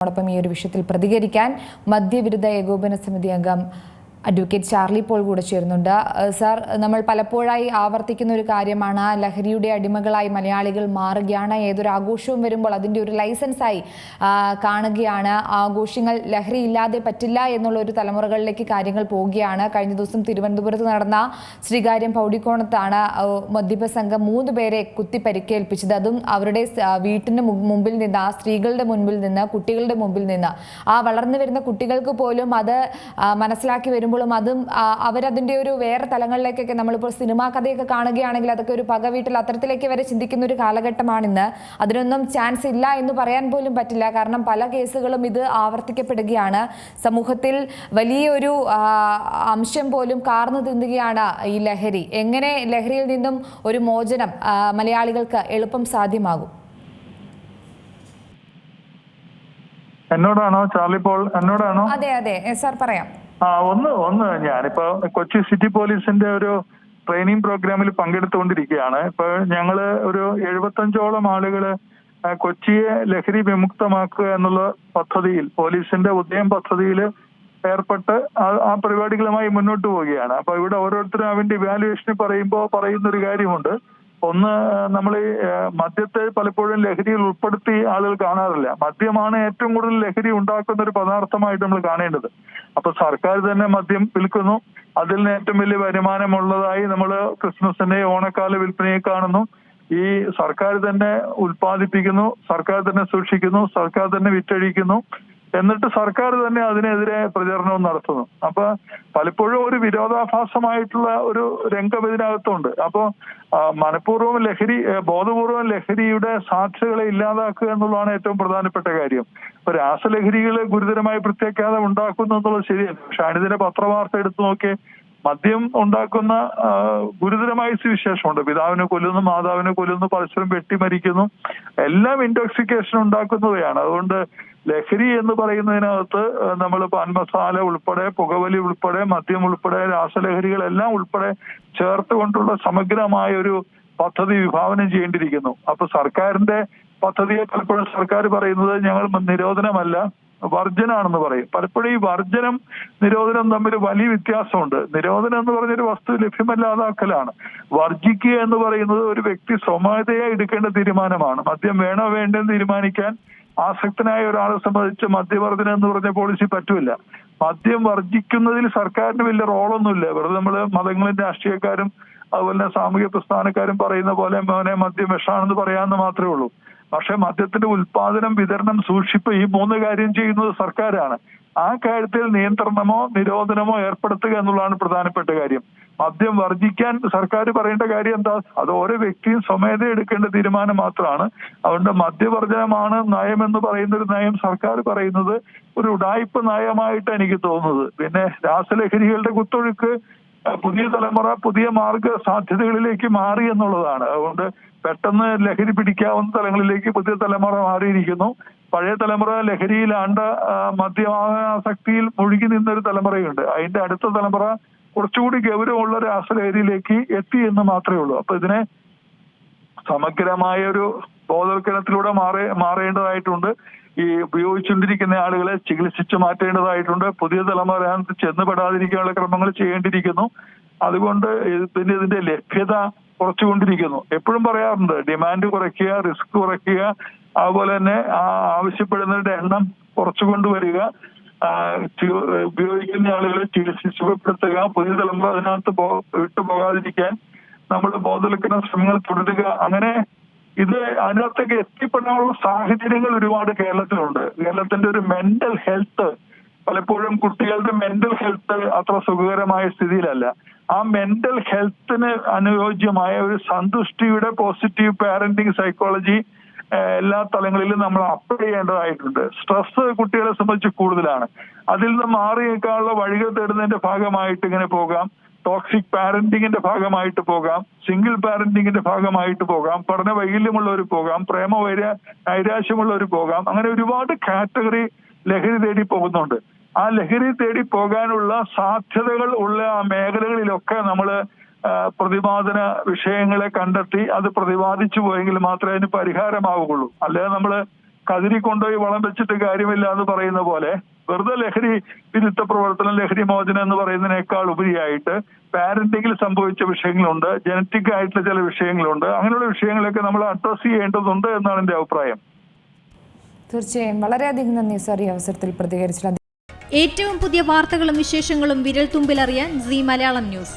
ോടൊപ്പം ഈ ഒരു വിഷയത്തിൽ പ്രതികരിക്കാൻ മദ്യവിരുദ്ധ ഏകോപന സമിതി അംഗം അഡ്വക്കേറ്റ് ചാർലി പോൾ കൂടെ ചേരുന്നുണ്ട്. സാർ നമ്മൾ പലപ്പോഴായി ആവർത്തിക്കുന്ന ഒരു കാര്യമാണ്. ലഹരിയുടെ അടിമകളായി മലയാളികൾ മാറുകയാണ്. ഏതൊരു ആഘോഷവും വരുമ്പോൾ അതിന്റെ ഒരു ലൈസൻസായി കാണുകയാണ്. ആഘോഷങ്ങൾ ലഹരി ഇല്ലാതെ പറ്റില്ല എന്നുള്ള ഒരു തലമുറകളിലേക്ക് കാര്യങ്ങൾ പോവുകയാണ്. കഴിഞ്ഞ ദിവസം തിരുവനന്തപുരത്ത് നടന്ന ശ്രീകാര്യം പൗടിക്കോണത്താണ് മദ്യപ സംഘം മൂന്ന് പേരെ കുത്തി പരിക്കേൽപ്പിച്ചത് അതും അവരുടെ വീട്ടിന് മുമ്പിൽ നിന്ന് ആ സ്ത്രീകളുടെ മുൻപിൽ നിന്ന് കുട്ടികളുടെ മുമ്പിൽ നിന്ന്. ആ വളർന്നു വരുന്ന കുട്ടികൾക്ക് പോലും അത് മനസ്സിലാക്കി മനസ്സിലാക്കി വരുമ്പോഴും അതും അവരതിന്റെ ഒരു വേറെ തലങ്ങളിലേക്കൊക്കെ നമ്മളിപ്പോൾ സിനിമാ കഥയൊക്കെ കാണുകയാണെങ്കിൽ അതൊക്കെ ഒരു പക വീട്ടിൽ അത്തരത്തിലേക്ക് വരെ ചിന്തിക്കുന്ന ഒരു കാലഘട്ടമാണിന്ന്. അതിനൊന്നും ചാൻസ് ഇല്ല എന്ന് പറയാൻ പോലും പറ്റില്ല. കാരണം പല കേസുകളും ഇത് ആവർത്തിക്കപ്പെടുകയാണ്. സമൂഹത്തിൽ വലിയൊരു അംശം പോലും കാർന്നു തിന്നുകയാണ് ഈ ലഹരി. എങ്ങനെ ലഹരിയിൽ നിന്നും ഒരു മോചനം മലയാളികൾക്ക് എളുപ്പം സാധ്യമാകും? എന്നോടാണോ ചാർലി പോൾ? എന്നോടാണോ? അതെ അതെ. സാർ പറയാം. ആ ഒന്ന് ഒന്ന് ഞാനിപ്പോ കൊച്ചി സിറ്റി പോലീസിന്റെ ഒരു ട്രെയിനിങ് പ്രോഗ്രാമിൽ പങ്കെടുത്തുകൊണ്ടിരിക്കുകയാണ്. ഇപ്പൊ ഞങ്ങൾ ഒരു എഴുപത്തഞ്ചോളം ആളുകൾ കൊച്ചിയെ ലഹരി വിമുക്തമാക്കുക എന്നുള്ള പദ്ധതിയിൽ പോലീസിന്റെ ഉദയം പദ്ധതിയിൽ ഏർപ്പെട്ട് ആ പരിപാടികളുമായി മുന്നോട്ട് പോവുകയാണ്. അപ്പൊ ഇവിടെ ഓരോരുത്തരും അവന്റെ ഇവാലുവേഷന് പറയുമ്പോ പറയുന്ന ഒരു കാര്യമുണ്ട്. ഒന്ന് നമ്മൾ മദ്യത്തെ പലപ്പോഴും ലഹരിയിൽ ഉൾപ്പെടുത്തി ആളുകൾ കാണാറില്ല. മദ്യമാണ് ഏറ്റവും കൂടുതൽ ലഹരി ഉണ്ടാക്കുന്ന ഒരു പദാർത്ഥമായിട്ട് നമ്മൾ കാണേണ്ടത്. അപ്പൊ സർക്കാർ തന്നെ മദ്യം വിൽക്കുന്നു. അതിൽ നിന്ന് ഏറ്റവും വലിയ വരുമാനമുള്ളതായി നമ്മൾ ക്രിസ്മസിന്റെ ഓണക്കാല വിൽപ്പനയെ കാണുന്നു. ഈ സർക്കാർ തന്നെ ഉൽപ്പാദിപ്പിക്കുന്നു സർക്കാർ തന്നെ സൂക്ഷിക്കുന്നു സർക്കാർ തന്നെ വിറ്റഴിക്കുന്നു. എന്നിട്ട് സർക്കാർ തന്നെ അതിനെതിരെ പ്രചരണവും നടത്തുന്നു. അപ്പൊ പലപ്പോഴും ഒരു വിരോധാഭാസമായിട്ടുള്ള ഒരു രംഗം ഇതിനകത്തുണ്ട്. അപ്പോ മനഃപൂർവം ലഹരി ബോധപൂർവം ലഹരിയുടെ സാധ്യതകളെ ഇല്ലാതാക്കുക എന്നുള്ളതാണ് ഏറ്റവും പ്രധാനപ്പെട്ട കാര്യം. ഇപ്പൊ രാസലഹരികൾ ഗുരുതരമായ പ്രത്യാഘാതം ഉണ്ടാക്കുന്നു എന്നുള്ളത് ശരിയല്ല. പക്ഷെ അനുദിന പത്രവാർത്ത എടുത്തു നോക്കിയേ മദ്യം ഉണ്ടാക്കുന്ന ഗുരുതരമായ സുവിശേഷമുണ്ട് പിതാവിനെ കൊല്ലുന്നു മാതാവിനെ കൊല്ലുന്നു പരസ്പരം വെട്ടിമരിക്കുന്നു എല്ലാം ഇൻടോക്സിക്കേഷൻ ഉണ്ടാക്കുന്നവയാണ്. അതുകൊണ്ട് ലഹരി എന്ന് പറയുന്നതിനകത്ത് നമ്മൾ പാൻമസാല ഉൾപ്പെടെ പുകവലി ഉൾപ്പെടെ മദ്യം ഉൾപ്പെടെ രാസലഹരികൾ എല്ലാം ഉൾപ്പെടെ ചേർത്തുകൊണ്ടുള്ള സമഗ്രമായ ഒരു പദ്ധതി വിഭാവനം ചെയ്യേണ്ടിയിരിക്കുന്നു. അപ്പൊ സർക്കാരിന്റെ പദ്ധതിയെ പലപ്പോഴും സർക്കാർ പറയുന്നത് ഞങ്ങൾ നിരോധനമല്ല. വർജനാണെന്ന് പറയും. പലപ്പോഴും ഈ വർജനം നിരോധനം തമ്മിൽ വലിയ വ്യത്യാസമുണ്ട്. നിരോധനം എന്ന് പറഞ്ഞൊരു വസ്തു ലഭ്യമല്ലാതാക്കലാണ് വർജിക്കുക എന്ന് പറയുന്നത് ഒരു വ്യക്തി സ്വമേധയാ എടുക്കേണ്ട തീരുമാനമാണ്. മദ്യം വേണോ വേണ്ടെന്ന് തീരുമാനിക്കാൻ ആസക്തനായ ഒരാളെ സംബന്ധിച്ച് മദ്യവർജനം എന്ന് പറഞ്ഞ പോളിസി പറ്റൂല. മദ്യം വർജിക്കുന്നതിൽ സർക്കാരിന് വലിയ റോളൊന്നുമില്ല. വെറുതെ നമ്മൾ മതങ്ങളും രാഷ്ട്രീയക്കാരും അതുപോലെ തന്നെ സാമൂഹ്യ പ്രസ്ഥാനക്കാരും പറയുന്ന പോലെ മോനെ മദ്യം വിഷാണെന്ന് പറയാമെന്ന് മാത്രമേ ഉള്ളൂ. പക്ഷെ മദ്യത്തിന്റെ ഉൽപാദനം വിതരണം സൂക്ഷിപ്പ് ഈ മൂന്ന് കാര്യം ചെയ്യുന്നത് സർക്കാരാണ്. ആ കാര്യത്തിൽ നിയന്ത്രണമോ നിരോധനമോ ഏർപ്പെടുത്തുക എന്നുള്ളതാണ് പ്രധാനപ്പെട്ട കാര്യം. മദ്യം വർജിക്കാൻ സർക്കാർ പറയേണ്ട കാര്യം എന്താ? അത് ഓരോ വ്യക്തിയും സ്വമേധ എടുക്കേണ്ട തീരുമാനം മാത്രമാണ്. അതുകൊണ്ട് മദ്യവർജനമാണ് നയം എന്ന് പറയുന്ന ഒരു നയം സർക്കാർ പറയുന്നത് ഒരു ഉടായ്പ നയമായിട്ട് എനിക്ക് തോന്നുന്നത്. പിന്നെ രാസലഹരികളുടെ കുത്തൊഴുക്ക് പുതിയ തലമുറ പുതിയ മാർഗ സാധ്യതകളിലേക്ക് മാറി എന്നുള്ളതാണ്. അതുകൊണ്ട് പെട്ടെന്ന് ലഹരി പിടിക്കാവുന്ന തലങ്ങളിലേക്ക് പുതിയ തലമുറ മാറിയിരിക്കുന്നു. പഴയ തലമുറ ലഹരിയിൽ ആണ്ട മദ്യമാസക്തിയിൽ മുഴുകി നിന്നൊരു തലമുറയുണ്ട്. അതിന്റെ അടുത്ത തലമുറ കുറച്ചുകൂടി ഗൗരവമുള്ള രാസലഹരിയിലേക്ക് എത്തി എന്ന് മാത്രമേ ഉള്ളൂ. അപ്പൊ ഇതിനെ സമഗ്രമായ ഒരു ബോധവൽക്കരണത്തിലൂടെ മാറേ മാറേണ്ടതായിട്ടുണ്ട്. ഈ ഉപയോഗിച്ചുകൊണ്ടിരിക്കുന്ന ആളുകളെ ചികിത്സിച്ചു മാറ്റേണ്ടതായിട്ടുണ്ട്. പുതിയ തലമുറ ചെന്നുപെടാതിരിക്കാനുള്ള ക്രമങ്ങൾ ചെയ്യേണ്ടിയിരിക്കുന്നു. അതുകൊണ്ട് ഇത് പിന്നെ ഇതിന്റെ ലഭ്യത കുറച്ചുകൊണ്ടിരിക്കുന്നു. എപ്പോഴും പറയാറുണ്ട് ഡിമാൻഡ് കുറയ്ക്കുക റിസ്ക് കുറയ്ക്കുക അതുപോലെ തന്നെ ആ ആവശ്യപ്പെടുന്നവരുടെ എണ്ണം കുറച്ചു കൊണ്ടുവരിക ഉപയോഗിക്കുന്ന ആളുകളെ ചികിത്സിച്ചുപ്പെടുത്തുക പുതിയ തലമുറ അതിനകത്ത് വിട്ടുപോകാതിരിക്കാൻ നമ്മൾ ബോധവൽക്കരണ ശ്രമങ്ങൾ തുടരുക. അങ്ങനെ ഇത് അതിനകത്തേക്ക് എത്തിപ്പെടാനുള്ള സാഹചര്യങ്ങൾ ഒരുപാട് കേരളത്തിലുണ്ട്. കേരളത്തിന്റെ ഒരു മെന്റൽ ഹെൽത്ത് പലപ്പോഴും കുട്ടികളുടെ മെന്റൽ ഹെൽത്ത് അത്ര സുഖകരമായ സ്ഥിതിയിലല്ല. ആ മെന്റൽ ഹെൽത്തിന് അനുയോജ്യമായ ഒരു സന്തുഷ്ടിയുടെ പോസിറ്റീവ് പാരന്റിങ് സൈക്കോളജി എല്ലാ തലങ്ങളിലും നമ്മൾ അപ്ലൈ ചെയ്യേണ്ടതായിട്ടുണ്ട്. സ്ട്രെസ് കുട്ടികളെ സംബന്ധിച്ച് കൂടുതലാണ്. അതിൽ നിന്ന് മാറി നിൽക്കാനുള്ള വഴികൾ തേടുന്നതിന്റെ ഭാഗമായിട്ട് ഇങ്ങനെ പോകാം. ടോക്സിക് പാരന്റിങ്ങിന്റെ ഭാഗമായിട്ട് പോകാം. സിംഗിൾ പാരന്റിങ്ങിന്റെ ഭാഗമായിട്ട് പോകാം. പഠന വൈകല്യമുള്ളവർ പോകാം. പ്രേമ വൈര നൈരാശ്യമുള്ളവർ പോകാം. അങ്ങനെ ഒരുപാട് കാറ്റഗറി ലഹരി തേടി പോകുന്നുണ്ട്. ആ ലഹരി തേടി പോകാനുള്ള സാധ്യതകൾ ഉള്ള ആ മേഖലകളിലൊക്കെ നമ്മൾ പ്രതിപാദന വിഷയങ്ങളെ കണ്ടെത്തി അത് പ്രതിപാദിച്ചു പോയെങ്കിൽ മാത്രമേ അതിന് പരിഹാരമാവുകയുള്ളൂ. അല്ലാതെ നമ്മൾ കതിരി കൊണ്ടുപോയി വളം വെച്ചിട്ട് കാര്യമില്ല എന്ന് പറയുന്ന പോലെ വെറുതെ ലഹരി വിരുദ്ധ പ്രവർത്തനം ലഹരി മോചനം എന്ന് പറയുന്നതിനേക്കാൾ ഉപരിയായിട്ട് പാരന്റിങ്ങിൽ സംഭവിച്ച വിഷയങ്ങളുണ്ട് ജനറ്റിക് ആയിട്ടുള്ള ചില വിഷയങ്ങളുണ്ട്. അങ്ങനെയുള്ള വിഷയങ്ങളൊക്കെ നമ്മൾ അഡ്രസ് ചെയ്യേണ്ടതുണ്ട് എന്നാണ് എന്റെ അഭിപ്രായം. തീർച്ചയായും. വളരെയധികം നന്ദി സാർ ഈ അവസരത്തിൽ പ്രതികരിച്ചില്ല ഏറ്റവും പുതിയ വാർത്തകളും വിശേഷങ്ങളും വിരൽ തുമ്പിലറിയാൻ സി മലയാളം ന്യൂസ്.